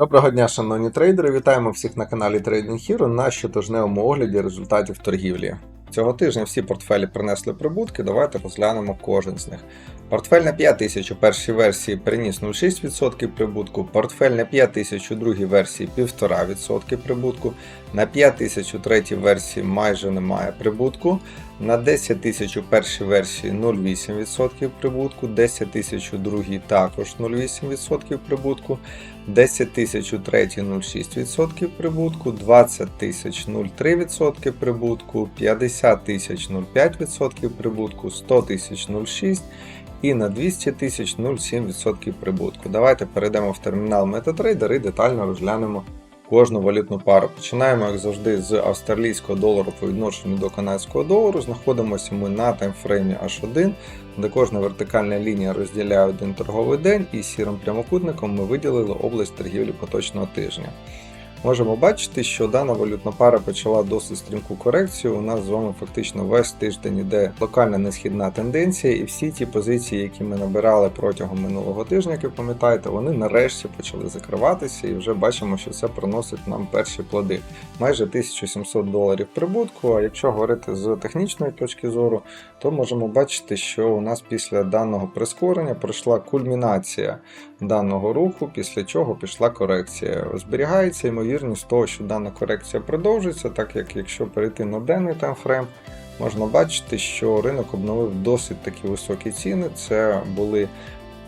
Доброго дня, шановні трейдери! Вітаємо всіх на каналі Trading Hero на щотижневому огляді результатів торгівлі. Цього тижня всі портфелі принесли прибутки. Давайте розглянемо кожен з них. Портфель на 5000 у першій версії приніс 0,6% прибутку, портфель на 5000 у другій версії 1,5% прибутку, на 5000 у третій версії майже немає прибутку, на 10 тисяч у першій версії 0,8% прибутку, 10 тисяч у другій також 0,8% прибутку, 10 тисяч у третій 0,6% прибутку, 20 тисяч 0,3% прибутку, 50 тисяч 0,5% прибутку, 100 тисяч 0,6% і на 200 тисяч 0,7% прибутку. Давайте перейдемо в термінал MetaTrader і детально розглянемо кожну валютну пару. Починаємо, як завжди, з австралійського долару по відношенню до канадського долару. Знаходимося ми на таймфреймі H1, де кожна вертикальна лінія розділяє один торговий день, і сірим прямокутником ми виділили область торгівлі поточного тижня. Можемо бачити, що дана валютна пара почала досить стрімку корекцію. У нас з вами фактично весь тиждень іде локальна несхідна тенденція, і всі ті позиції, які ми набирали протягом минулого тижня, як ви пам'ятаєте, вони нарешті почали закриватися, і вже бачимо, що це приносить нам перші плоди. Майже 1700 доларів прибутку. А якщо говорити з технічної точки зору, то можемо бачити, що у нас після даного прискорення пройшла кульмінація даного руху, після чого пішла корекція. Зберігається ймовірність того, що дана корекція продовжиться, так як якщо перейти на денний таймфрейм, можна бачити, що ринок обновив досить такі високі ціни. Це були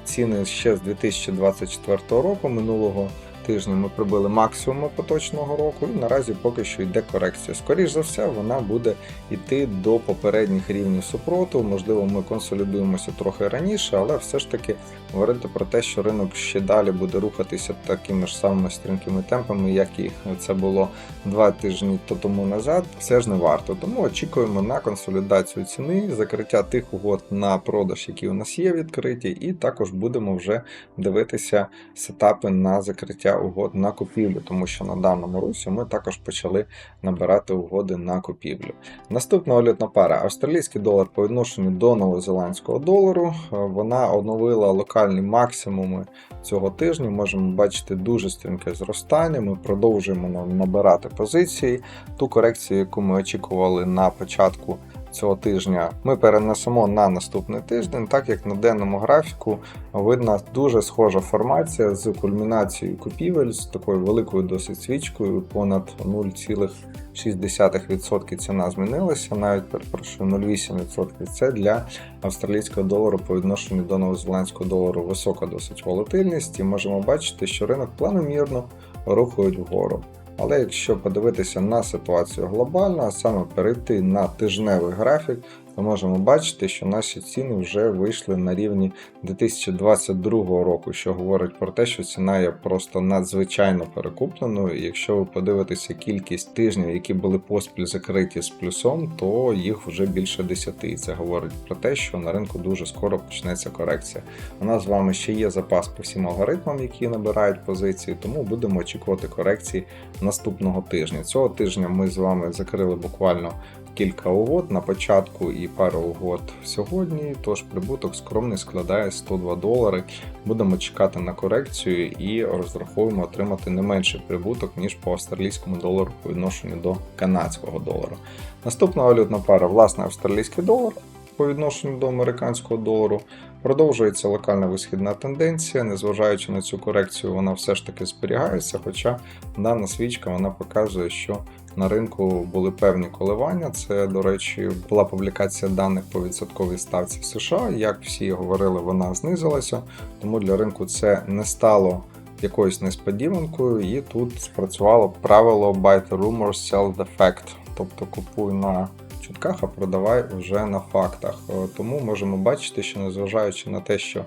ціни ще з 2024 року минулого. Тижня ми прибили максимум поточного року, і наразі поки що йде корекція. Скоріше за все, вона буде йти до попередніх рівнів супроту. Можливо, ми консолідуємося трохи раніше, але все ж таки говорити про те, що ринок ще далі буде рухатися такими ж самими стрімкими темпами, як і це було два тижні тому назад, все ж не варто. Тому очікуємо на консолідацію ціни, закриття тих угод на продаж, які у нас є відкриті, і також будемо вже дивитися сетапи на закриття угод на купівлю, тому що на даному русі ми також почали набирати угоди на купівлю. Наступна валютна пара австралійський долар по відношенню до новозеландського долару. Вона оновила локальні максимуми цього тижня. Можемо бачити дуже стрімке зростання. Ми продовжуємо набирати позиції. Ту корекцію, яку ми очікували на початку. Цього тижня ми перенесемо на наступний тиждень, так як на денному графіку видна дуже схожа формація з кульмінацією купівель, з такою великою досить свічкою, понад 0,6% ціна змінилася, навіть перепрошую 0,8%. Це для австралійського долару по відношенню до новозеландського долару висока досить волатильність, і можемо бачити, що ринок планомірно рухають вгору. Але якщо подивитися на ситуацію глобально, а саме перейти на тижневий графік, то можемо бачити, що наші ціни вже вийшли на рівні 2022 року, що говорить про те, що ціна є просто надзвичайно перекупленою. І якщо ви подивитеся кількість тижнів, які були поспіль закриті з плюсом, то їх вже більше 10. І це говорить про те, що на ринку дуже скоро почнеться корекція. У нас з вами ще є запас по всім алгоритмам, які набирають позиції, тому будемо очікувати корекції наступного тижня. Цього тижня ми з вами закрили буквально кілька угод на початку і пару угод сьогодні. Тож прибуток скромний складає 102 долари. Будемо чекати на корекцію і розраховуємо отримати не менший прибуток, ніж по австралійському долару по відношенню до канадського долару. Наступна валютна пара, власне, австралійський долар. По відношенню до американського долару продовжується локальна висхідна тенденція, незважаючи на цю корекцію, вона все ж таки зберігається. Хоча дана свічка вона показує, що на ринку були певні коливання. Це, до речі, була публікація даних по відсотковій ставці в США. Як всі говорили, вона знизилася, тому для ринку це не стало якоюсь несподіванкою, і тут спрацювало правило buy the rumors, sell the fact, тобто купуй на чутках, а продавай вже на фактах. Тому можемо бачити, що незважаючи на те, що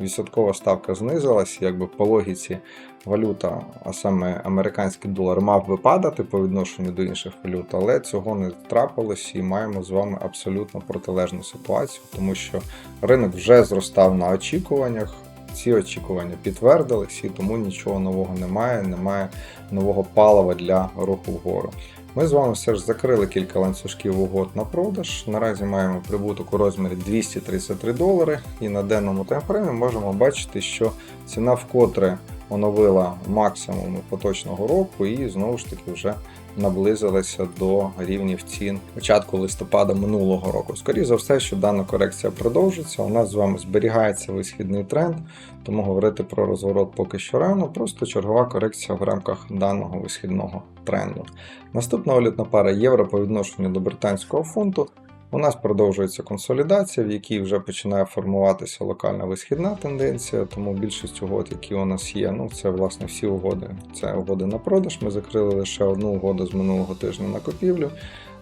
відсоткова ставка знизилась, якби по логіці валюта, а саме американський долар, мав би падати по відношенню до інших валют, але цього не трапилось і маємо з вами абсолютно протилежну ситуацію, тому що ринок вже зростав на очікуваннях. Ці очікування підтвердились, і тому нічого нового немає, немає нового палива для руху вгору. Ми з вами все ж закрили кілька ланцюжків угод на продаж. Наразі маємо прибуток у розмірі 233 долари, і на денному таймфреймі можемо бачити, що ціна вкотре оновила максимум поточного року і знову ж таки вже наблизилася до рівнів цін початку листопада минулого року. Скоріше за все, що дана корекція продовжиться. У нас з вами зберігається висхідний тренд, тому говорити про розворот поки що рано, просто чергова корекція в рамках даного висхідного тренду. Наступна валютна пара євро по відношенню до британського фунту. У нас продовжується консолідація, в якій вже починає формуватися локальна висхідна тенденція, тому більшість угод, які у нас є, ну це власне всі угоди. Це угоди на продаж. Ми закрили лише одну угоду з минулого тижня на купівлю.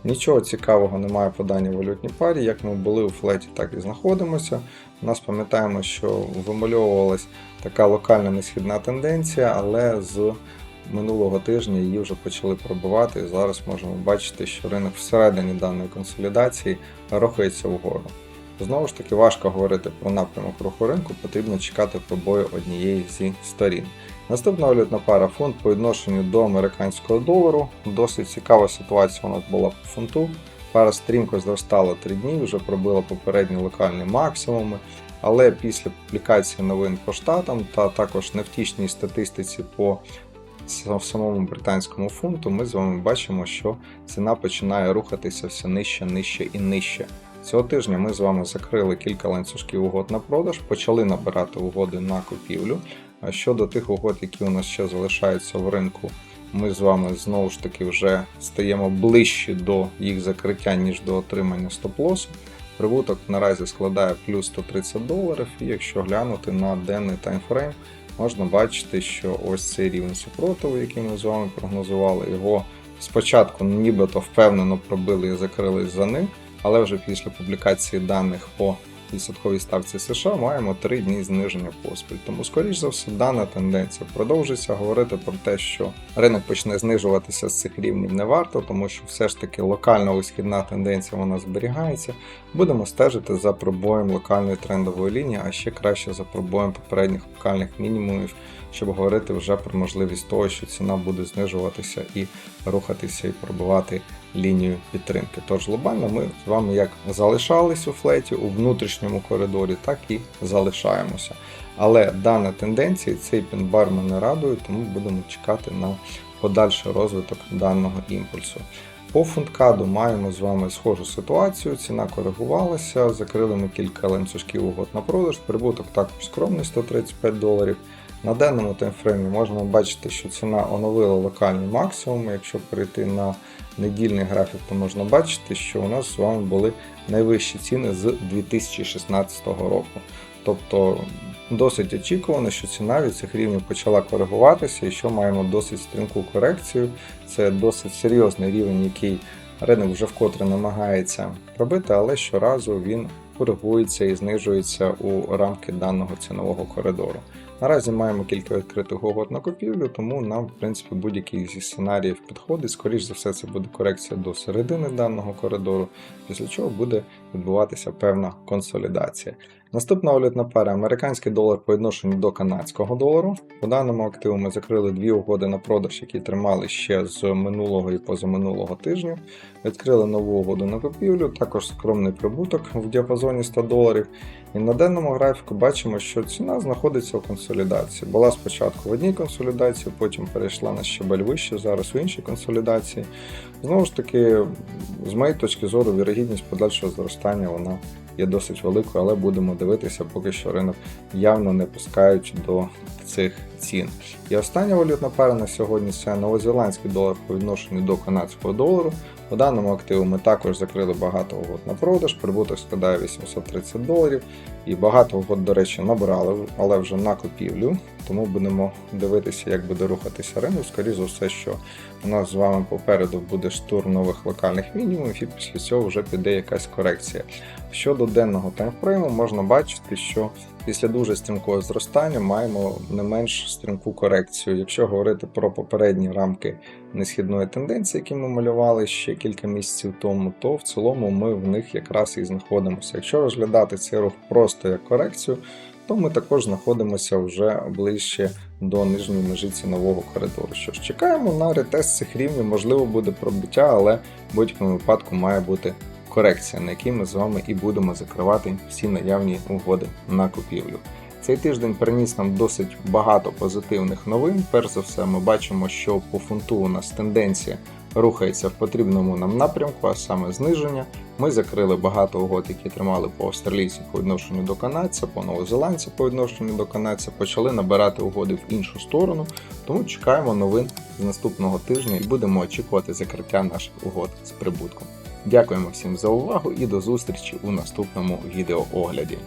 Нічого цікавого немає по даній валютній парі. Як ми були у флеті, так і знаходимося. У нас пам'ятаємо, що вимальовувалась така локальна несхідна тенденція, але з минулого тижня її вже почали пробивати. І зараз можемо бачити, що ринок всередині даної консолідації рухається вгору. Знову ж таки, важко говорити про напрямок руху ринку, потрібно чекати пробою однієї зі сторін. Наступна валютна пара фунт по відношенню до американського долару. Досить цікава ситуація у нас була по фунту. Пара стрімко зростала 3 дні, вже пробила попередні локальні максимуми. Але після публікації новин по штатам та також невтішній статистиці по в самому британському фунту, ми з вами бачимо, що ціна починає рухатися все нижче, нижче і нижче. Цього тижня ми з вами закрили кілька ланцюжків угод на продаж, почали набирати угоди на купівлю. А щодо тих угод, які у нас ще залишаються в ринку, ми з вами знову ж таки вже стаємо ближче до їх закриття, ніж до отримання стоп-лосу. Прибуток наразі складає плюс 130 доларів, і якщо глянути на денний таймфрейм, можна бачити, що ось цей рівень супротиву, який ми з вами прогнозували, його спочатку нібито впевнено пробили і закрили за ним, але вже після публікації даних по відсотковій ставці США маємо 3 дні зниження поспіль. Тому, скоріш за все, дана тенденція продовжиться. Говорити про те, що ринок почне знижуватися з цих рівнів не варто, тому що все ж таки локальна висхідна тенденція вона зберігається. Будемо стежити за пробоєм локальної трендової лінії, а ще краще за пробоєм попередніх локальних мінімумів, щоб говорити вже про можливість того, що ціна буде знижуватися і рухатися і пробивати лінію підтримки. Тож глобально ми з вами як залишались у флеті у внутрішньому коридорі, так і залишаємося. Але дана тенденція, цей пінбар мене радує, тому будемо чекати на подальший розвиток даного імпульсу. По фунткаду маємо з вами схожу ситуацію. Ціна коригувалася, закрили ми кілька ланцюжків угод на продаж, прибуток також скромний 135 доларів. На денному таймфреймі можна бачити, що ціна оновила локальні максимуми. Якщо перейти на недільний графік, то можна бачити, що у нас з вами були найвищі ціни з 2016 року. Тобто досить очікувано, що ціна від цих рівнів почала коригуватися і що маємо досить стрімку корекцію. Це досить серйозний рівень, який ринок вже вкотре намагається пробити, але щоразу він коригується і знижується у рамки даного цінового коридору. Наразі маємо кілька відкритих угод на купівлю, тому нам, в принципі, будь-який зі сценаріїв підходить. Скоріш за все, це буде корекція до середини даного коридору, після чого буде відбуватися певна консолідація. Наступна валютна пара американський долар по відношенню до канадського долару. По даному активу ми закрили дві угоди на продаж, які тримали ще з минулого і позаминулого тижня. Відкрили нову угоду на купівлю, також скромний прибуток в діапазоні 100 доларів. І на денному графіку бачимо, що ціна знаходиться у консолідації. Була спочатку в одній консолідації, потім перейшла на щебель вище, зараз у іншій консолідації. Знову ж таки, з моєї точки зору, вірогідність подальшого зростання вона є досить великою, але будемо дивитися, поки що ринок явно не пускають до цих цін. І остання валютна пара на сьогодні це новозеландський долар по відношенню до канадського долару. По даному активу ми також закрили багато угод на продаж, прибуток складає 830 доларів. І багато угод, до речі, набрали, але вже на купівлю. Тому будемо дивитися, як буде рухатися ринок. Скоріше за все, що у нас з вами попереду буде штурм нових локальних мінімумів, і після цього вже піде якась корекція. Щодо денного таймфрейму, можна бачити, що після дуже стрімкого зростання маємо не менш стрімку корекцію. Якщо говорити про попередні рамки несхідної тенденції, які ми малювали ще кілька місяців тому, то в цілому ми в них якраз і знаходимося. Якщо розглядати цей рух просто як корекцію, то ми також знаходимося вже ближче до нижньої межі цінового коридору. Що ж, чекаємо на ретест цих рівнів, можливо, буде пробиття, але в будь-якому випадку має бути корекція, на якій ми з вами і будемо закривати всі наявні угоди на купівлю. Цей тиждень приніс нам досить багато позитивних новин. Перш за все, ми бачимо, що по фунту у нас тенденція рухається в потрібному нам напрямку, а саме зниження. Ми закрили багато угод, які тримали по австралійцю по відношенню до канадця, по новозеландцю по відношенню до канадця, почали набирати угоди в іншу сторону. Тому чекаємо новин з наступного тижня і будемо очікувати закриття наших угод з прибутком. Дякуємо всім за увагу і до зустрічі у наступному відеоогляді.